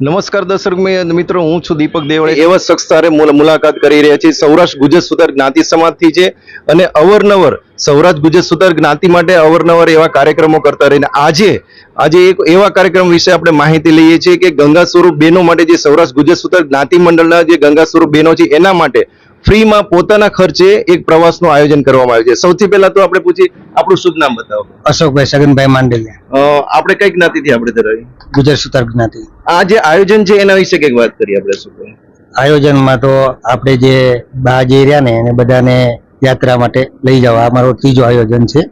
નમસ્કાર દર્શક મિત્રો, હું છું દીપક દેવળે એવા શખ્સ તારે મુલાકાત કરી રહ્યા છીએ. સૌરાષ્ટ્ર ગુજર સુધાર જ્ઞાતિ સમાજથી છે અને અવરનવર સૌરાષ્ટ્ર ગુજર સુધાર જ્ઞાતિ માટે અવરનવર એવા કાર્યક્રમો કરતા રહીને આજે આજે એક એવા કાર્યક્રમ વિશે આપણે માહિતી લઈએ છીએ કે ગંગા સ્વરૂપ બહેનો માટે જે સૌરાષ્ટ્ર ગુજર સુધાર જ્ઞાતિ મંડળના જે ગંગા સ્વરૂપ બહેનો છે, એના માટે ફ્રીમાં પોતાના ખર્ચે એક પ્રવાસનું આયોજન કરવામાં આવ્યું છે. સૌથી પહેલા તો આપણે પૂછી આપણું શુભ નામ બતાવો. અશોકભાઈ સગનભાઈ માંડેલિયા. આપણે કઈ જ્ઞાતિથી આપણે ધરાવી ગુજર સુતાર જ્ઞાતિ. આ જે આયોજન છે એના વિશે કંઈક વાત કરીએ આપણે શું આયોજનમાં તો આપણે જે બા જે રહ્યા ને એને બધાને યાત્રા માટે લઈ જવા. આ મારો ત્રીજો આયોજન છે.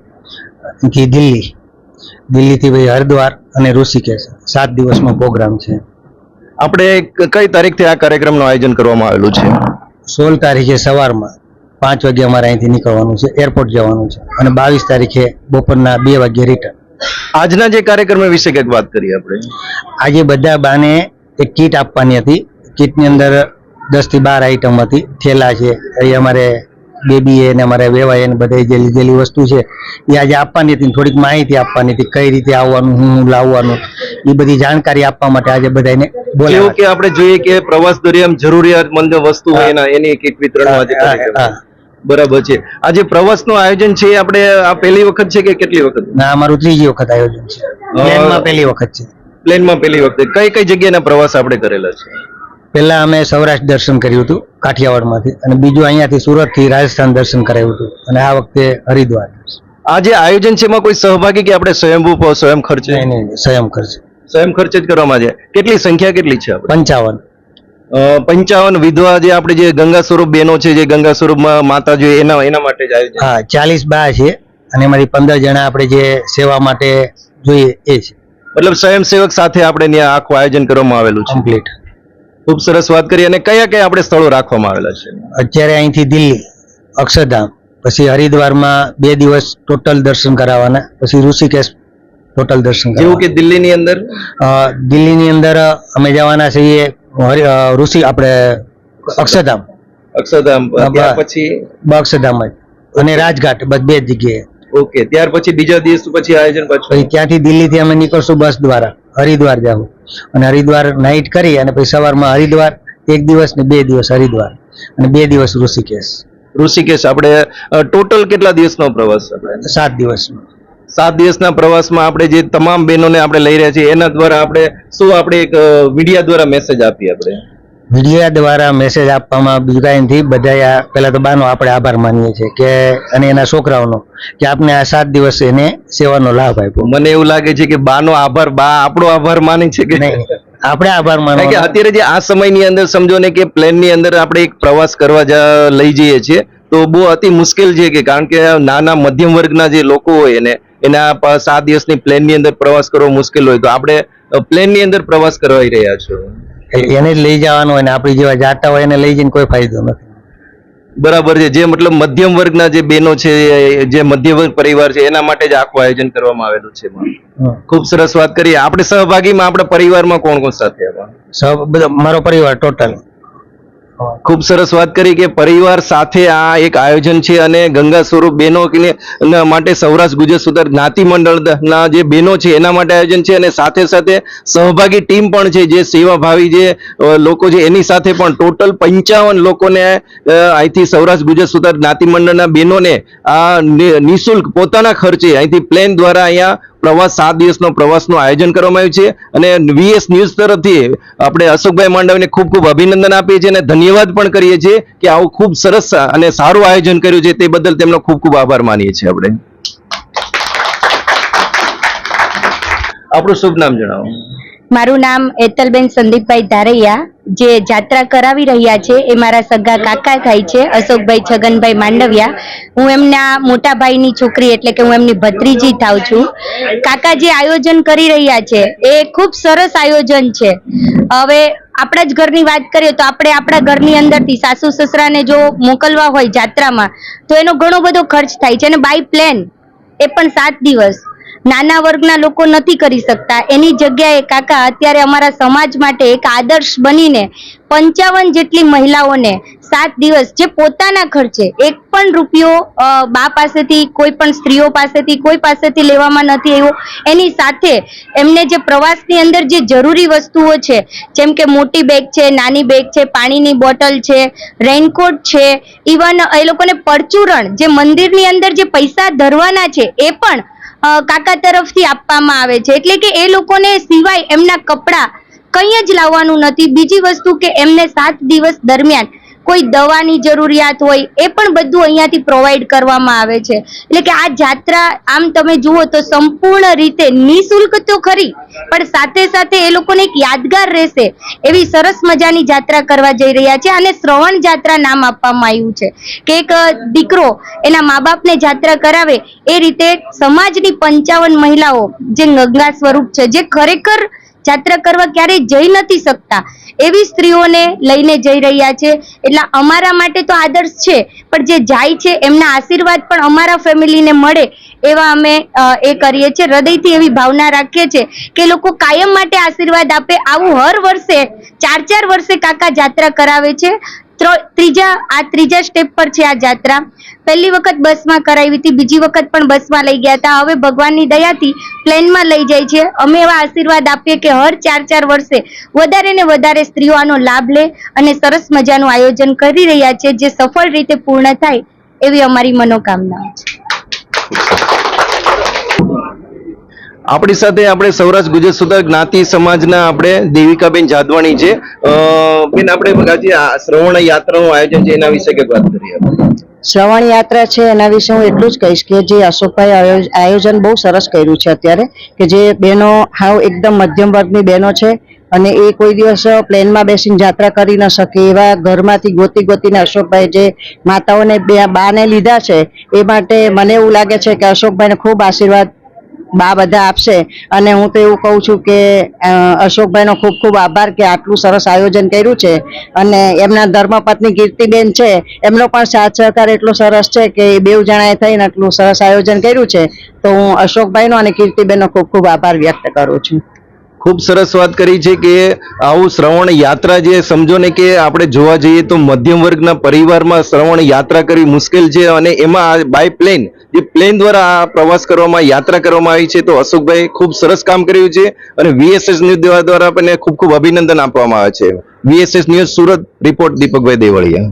અહીંથી દિલ્હી. દિલ્હીથી ભાઈ હરિદ્વાર અને ઋષિકેશ. સાત દિવસનો પ્રોગ્રામ છે. આપણે કઈ તારીખથી આ કાર્યક્રમનું આયોજન કરવામાં આવેલું છે? સોળ તારીખે સવારમાં પાંચ વાગે અમારે અહીંથી નીકળવાનું છે એરપોર્ટ જવાનું છે અને બાવીસ તારીખે બપોરના બે વાગે રિટર્ન આજના જે કાર્યક્રમ વિશે કંઈક વાત કરીએ આપણે. આજે બધા બાને એક કીટ આપવાની હતી. કીટની અંદર દસથી બાર આઈટમ હતી. થેલા છે એ અમારે બેબી ને અમારે વેવાય ને બધા જે લીધેલી વસ્તુ છે એ આજે આપવાની હતી થોડીક માહિતી આપવાની હતી કઈ રીતે આવવાનું હું લાવવાનું એ બધી જાણકારી આપવા માટે આજે બધાને એવું કે આપણે જોઈએ કે પ્રવાસ દરમિયાન જરૂરિયાતમંદ વસ્તુ હોય એના એની એક એક વિતરણ આજે બરાબર છે. આજે પ્રવાસ પ્રવાસનું આયોજન છે એ આપણે આ પહેલી વખત છે કે કેટલી વખત? ના અમારું ત્રીજી વખત આયોજન છે. પ્લેનમાં પહેલી વખત છે. પ્લેનમાં પહેલી વખત. કઈ કઈ જગ્યાના પ્રવાસ આપણે કરેલા છે? પહેલા અમે સૌરાષ્ટ્ર દર્શન કર્યું હતું. કાઠિયાવાડમાંથી. અને બીજું અહીંયાથી સુરતથી રાજસ્થાન દર્શન કરાવ્યું હતું. અને આ વખતે હરિદ્વાર આ જે આયોજન છે એમાં કોઈ સહભાગી કે આપણે સ્વયંભૂ સ્વયં ખર્ચે? નહીં નહીં સ્વયં ખર્ચ. સ્વયં ખર્ચે જ કરવામાં છે. કેટલી સંખ્યા કેટલી છે પંચાવન. પંચાવન વિધવા જે આપણે જે ગંગા સ્વરૂપ બહેનો છે જે ગંગા સ્વરૂપમાં માતા જોઈએ એના એના માટે જ આયોજન? હા ચાલીસ બા છે અને એમાંથી પંદર જણા આપણે જે સેવા માટે જોઈએ એ છે. મતલબ સ્વયંસેવક સાથે આપણે ત્યાં આખું આયોજન કરવામાં આવેલું છે? કમ્પ્લીટ. ખૂબ સરસ વાત કરી અને કયા કયા આપણે સ્થળો રાખવામાં આવેલા છે? અત્યારે અહીંથી દિલ્હી અક્ષરધામ પછી હરિદ્વારમાં બે દિવસ ટોટલ દર્શન કરાવવાના પછી ઋષિકેશ ટોટલ દર્શન જેવું કે દિલ્હીની અંદર? દિલ્હીની અંદર અમે જવાના છીએ ઋષિ આપણે અક્ષરધામ. અક્ષરધામ. પછી? અક્ષરધામ જ. અને રાજઘાટ બસ બે જગ્યાએ. ઓકે ત્યાર પછી બીજા દિવસ પછી આયોજન પાછું? પછી ત્યાંથી દિલ્હીથી અમે નીકળશું બસ દ્વારા હરિદ્વાર જાવ અને હરિદ્વાર નાઇટ કરી અને પછી સવારમાં હરિદ્વાર એક દિવસ ને બે દિવસ હરિદ્વાર અને બે દિવસ ઋષિકેશ. ઋષિકેશ આપણે ટોટલ કેટલા દિવસનો પ્રવાસ સાત દિવસનો. સાત દિવસના પ્રવાસમાં આપણે જે તમામ બહેનોને આપણે લઈ રહ્યા છીએ એના દ્વારા આપણે શું આપણે એક મીડિયા દ્વારા મેસેજ આપીએ આપણે? મીડિયા દ્વારા મેસેજ આપવામાં બીજાથી બધા પહેલાં તો બાનો આપણે આભાર માનીએ છીએ કે અને એના છોકરાઓનો કે આપને આ સાત દિવસ એને સેવાનો લાભ આપ્યો. મને એવું લાગે છે કે બાનો આભાર બા આપણો આભાર માને છે કે? નહીં આપણે આભાર માનો કે અત્યારે જે આ સમયની અંદર સમજો ને કે પ્લેનની અંદર આપણે એક પ્રવાસ કરવા લઈ જઈએ છીએ તો બહુ અતિ મુશ્કેલ છે કે કારણ કે નાના મધ્યમ વર્ગના જે લોકો હોય એને એના સાત દિવસની પ્લેનની અંદર પ્રવાસ કરવો મુશ્કેલ હોય. તો આપણે પ્લેનની અંદર પ્રવાસ કરવાઈ રહ્યા છો. એને જ લઈ જવાનું હોય ને આપણી જેવા જાતા હોય એને લઈ જઈને કોઈ ફાયદો નથી. બરાબર છે. જે મતલબ મધ્યમ વર્ગના જે બહેનો છે જે મધ્યમ વર્ગ પરિવાર છે એના માટે જ આખું આયોજન કરવામાં આવેલું છે. ખૂબ સરસ વાત કરીએ આપણે સહભાગીમાં આપણા પરિવારમાં કોણ કોણ સાથે મારો પરિવાર ટોટલ ખૂબ સરસ વાત કરી કે પરિવાર સાથે આ એક આયોજન છે અને ગંગા સ્વરૂપ બહેનો માટે સૌરાષ્ટ્ર ગુજરાત સુધાર જ્ઞાતિ મંડળના જે બહેનો છે, એના માટે આયોજન છે અને સાથે સાથે સહભાગી ટીમ પણ છે, જે સેવાભાવી જે લોકો છે, એની સાથે પણ ટોટલ પંચાવન લોકોને અહીંથી સૌરાષ્ટ્ર ગુજરાત સુધાર જ્ઞાતિ મંડળના બહેનોને આ નિઃશુલ્ક પોતાના ખર્ચે અહીંથી પ્લેન દ્વારા અહીંયા પ્રવાસ સાત દિવસનો પ્રવાસનું આયોજન કરવામાં આવ્યું છે અને વીએસ ન્યૂઝ તરફથી આપણે અશોકભાઈ માંડવીને ખૂબ ખૂબ અભિનંદન આપીએ છીએ અને ધન્યવાદ પણ કરીએ છીએ કે આવું ખૂબ સરસ અને સારું આયોજન કર્યું છે તે બદલ તેમનો ખૂબ ખૂબ આભાર માનીએ છીએ આપણે. આપણું શુભ નામ જણાવો. મારું નામ એતલબેન સંદીપભાઈ ધારૈયા. જે જાત્રા કરાવી રહ્યા છે એ મારા સગા કાકા થાય છે, અશોકભાઈ છગનભાઈ માંડવિયા. હું એમના મોટા ભાઈની છોકરી એટલે કે હું એમની ભત્રીજી થાઉં છું. કાકા જે આયોજન કરી રહ્યા છે એ ખૂબ સરસ આયોજન છે. હવે આપણા જ ઘરની વાત કરીએ તો આપણે આપણા ઘરની અંદરથી સાસુ સસરાને જો મોકલવા હોય જાત્રામાં, તો એનો ઘણો બધો ખર્ચ થાય છે અને બાય પ્લેન એ પણ સાત દિવસ. નાના વર્ગના લોકો નથી કરી શકતા. એની જગ્યાએ કાકા અત્યારે અમારા સમાજ માટે એક આદર્શ બનીને પંચાવન જેટલી મહિલાઓને સાત દિવસ જે પોતાના ખર્ચે એક પણ રૂપિયો બા પાસેથી, કોઈ પણ સ્ત્રીઓ પાસેથી, કોઈ પાસેથી લેવામાં નથી આવ્યો. એની સાથે એમને જે પ્રવાસની અંદર જે જરૂરી વસ્તુઓ છે, જેમ કે મોટી બેગ છે, નાની બેગ છે, પાણીની બોટલ છે રેનકોટ છે ઇવન એ લોકોને પરચુરણ, જે મંદિરની અંદર જે પૈસા ધરવાના છે, એ પણ કાકા તરફથી આપવામાં આવે છે. એટલે કે એ લોકોને સિવાય એમના કપડાં કંઈ જ લાવવાનું નથી. બીજી વસ્તુ કે એમને સાત દિવસ દરમિયાન કોઈ દવાની જરૂરિયાત હોય, એ પણ બધું અહીંયાથી પ્રોવાઈડ કરવામાં આવે છે. એટલે કે આ જાત્રા, આમ તમે જુઓ તો સંપૂર્ણ રીતે નિઃશુલ્ક તો ખરી, પણ સાથે સાથે એ લોકોને એક યાદગાર રહેશે. એવી સરસ મજાની જાત્રા કરવા જઈ રહ્યા છે અને શ્રવણ જાત્રા નામ આપવામાં આવ્યું છે. કે એક દીકરો એના મા બાપને જાત્રા કરાવે, એ રીતે સમાજની પંચાવન મહિલાઓ, જે ગંગા સ્વરૂપ છે, જે ખરેખર જાત્રા કરવા ક્યારેય જઈ નથી શકતા. એવી સ્ત્રીઓને લઈને જઈ રહ્યા છે. એટલે અમારા માટે તો આદર્શ છે. પણ જે જાય છે, એમના આશીર્વાદ પણ અમારા ફેમિલીને મળે એવા અમે એ કરીએ છીએ. હૃદયથી એવી ભાવના રાખીએ છીએ કે લોકો કાયમ માટે આશીર્વાદ આપે. આવું હર વર્ષે, ચાર ચાર વર્ષે કાકા જાત્રા કરાવે છે. ત્રીજા, આ ત્રીજા સ્ટેપ પર છે આ જાત્રા. પહેલી વખત બસમાં કરાવી હતી, બીજી વખત પણ બસમાં લઈ ગયા હતા. હવે ભગવાનની દયાથી પ્લેનમાં લઈ જાય છે. અમે એવા આશીર્વાદ આપીએ કે હર ચાર ચાર વર્ષે વધારે ને વધારે સ્ત્રીઓ આનો લાભ લે અને સરસ મજાનું આયોજન કરી રહ્યા છે, જે સફળ રીતે પૂર્ણ થાય એવી અમારી મનોકામના છે. આપણી સાથે આપણે સૌરાષ્ટ્ર ગુજરાત સુધા જ્ઞાતિ સમાજના આપણે દેવિકાબેન જાદવાણી છે. બેન, આપણે આજે શ્રવણ યાત્રાનું આયોજન છે, એના વિશે કંઈક વાત કરીએ શ્રવણ યાત્રા છે, એના વિશે હું એટલું જ કહીશ કે જે અશોકભાઈ આયોજ- આયોજન બહુ સરસ કર્યું છે અત્યારે, કે જે બહેનો હાવ એકદમ મધ્યમ વર્ગની બહેનો છે અને એ કોઈ દિવસ પ્લેનમાં બેસીને યાત્રા કરી ન શકે એવા ઘરમાંથી ગોતી ગોતીને અશોકભાઈ જે માતાઓને બે બાને લીધા છે, એ માટે મને એવું લાગે છે કે અશોકભાઈને ખૂબ આશીર્વાદ બા બધા આપશે. અને હું તો એવું કહું છું કે અશોકભાઈનો ખૂબ ખૂબ આભાર કે આટલું સરસ આયોજન કર્યું છે. અને એમના ધર્મપત્ની કીર્તિબેન છે, એમનો પણ સાથ સહકાર એટલો સરસ છે કે એ બેઉ જણાએ થઈને આટલું સરસ આયોજન કર્યું છે. તો હું અશોકભાઈનો અને કીર્તિબેનનો ખૂબ ખૂબ આભાર વ્યક્ત કરું છું. ખૂબ સરસ વાત કરી છે કે આવું શ્રવણ યાત્રા જે સમજો ને કે આપણે જોવા જઈએ તો મધ્યમ વર્ગના પરિવારમાં શ્રવણ યાત્રા કરવી મુશ્કેલ છે અને એમાં બાય પ્લેન જે પ્લેન દ્વારા આ પ્રવાસ કરવામાં, યાત્રા કરવામાં આવી છે, તો અશોકભાઈ ખૂબ સરસ કામ કર્યું છે અને વીએસએસ ન્યૂઝ દ્વારા આપણને ખૂબ ખૂબ અભિનંદન આપવામાં આવે છે. વીએસએસ ન્યૂઝ સુરત, રિપોર્ટ દીપકભાઈ દેવળિયા.